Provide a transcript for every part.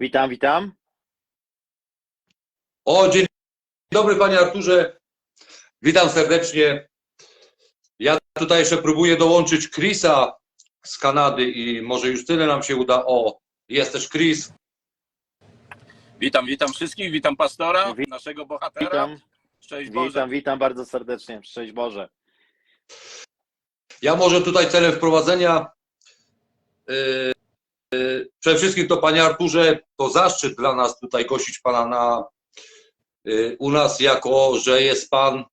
Witam, witam. O, dzień dobry panie Arturze. Witam serdecznie. Ja tutaj jeszcze próbuję dołączyć Chrisa z Kanady i może już tyle nam się uda. O, jest też Chris. Witam, witam wszystkich, witam pastora, Wi- naszego bohatera. Witam, Szczęść Boże. witam, witam bardzo serdecznie. Szczęść Boże. Ja może tutaj celem wprowadzenia yy, przede wszystkim to panie Arturze, to zaszczyt dla nas tutaj gościć pana na, yy, u nas, jako że jest pan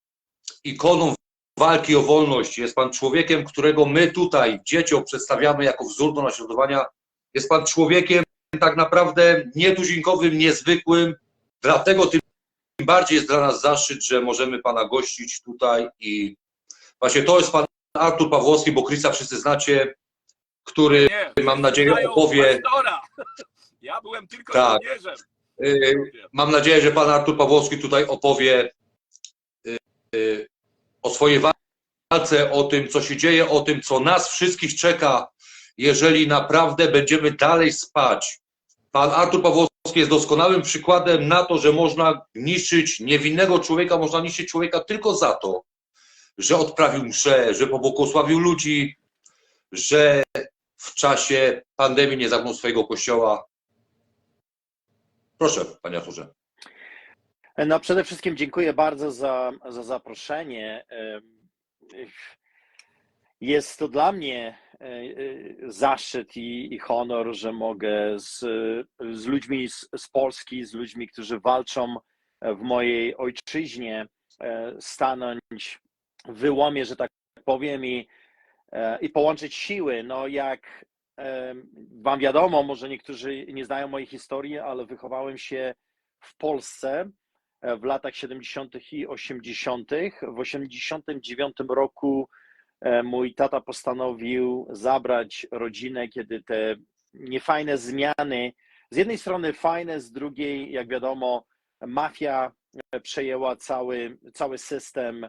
ikoną walki o wolność. Jest pan człowiekiem, którego my tutaj dzieciom przedstawiamy jako wzór do naśladowania. Jest pan człowiekiem tak naprawdę nietuzinkowym, niezwykłym. Dlatego tym bardziej jest dla nas zaszczyt, że możemy pana gościć tutaj i właśnie to jest pan Artur Pawłowski, bo Chrisa wszyscy znacie, który Nie, mam nadzieję opowie. Ja byłem tylko Tak. żołnierzem. y, Mam nadzieję, że pan Artur Pawłowski tutaj opowie y, y, o swojej walce, o tym, co się dzieje, o tym, co nas wszystkich czeka, jeżeli naprawdę będziemy dalej spać. Pan Artur Pawłowski jest doskonałym przykładem na to, że można niszczyć niewinnego człowieka, można niszczyć człowieka tylko za to, że odprawił mszę, że pobłogosławił ludzi, że w czasie pandemii nie zamknął swojego kościoła. Proszę, panie Arturze. No przede wszystkim dziękuję bardzo za, za zaproszenie. Jest to dla mnie e, e, zaszczyt i, i honor, że mogę z, z ludźmi z, z Polski, z ludźmi, którzy walczą w mojej ojczyźnie, e, stanąć w wyłomie, że tak powiem, i, i połączyć siły. No jak wam wiadomo, może niektórzy nie znają mojej historii, ale wychowałem się w Polsce e, w latach 70. i 80. W 89 roku e, mój tata postanowił zabrać rodzinę, kiedy te niefajne zmiany, z jednej strony fajne, z drugiej, jak wiadomo, mafia e, przejęła cały, cały system.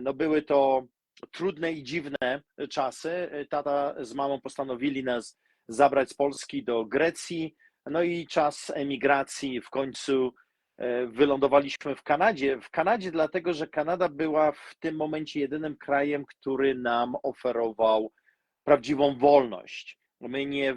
No były to trudne i dziwne czasy. Tata z mamą postanowili nas zabrać z Polski do Grecji. No i czas emigracji w końcu e, wylądowaliśmy w Kanadzie. W Kanadzie, dlatego że Kanada była w tym momencie jedynym krajem, który nam oferował prawdziwą wolność. My nie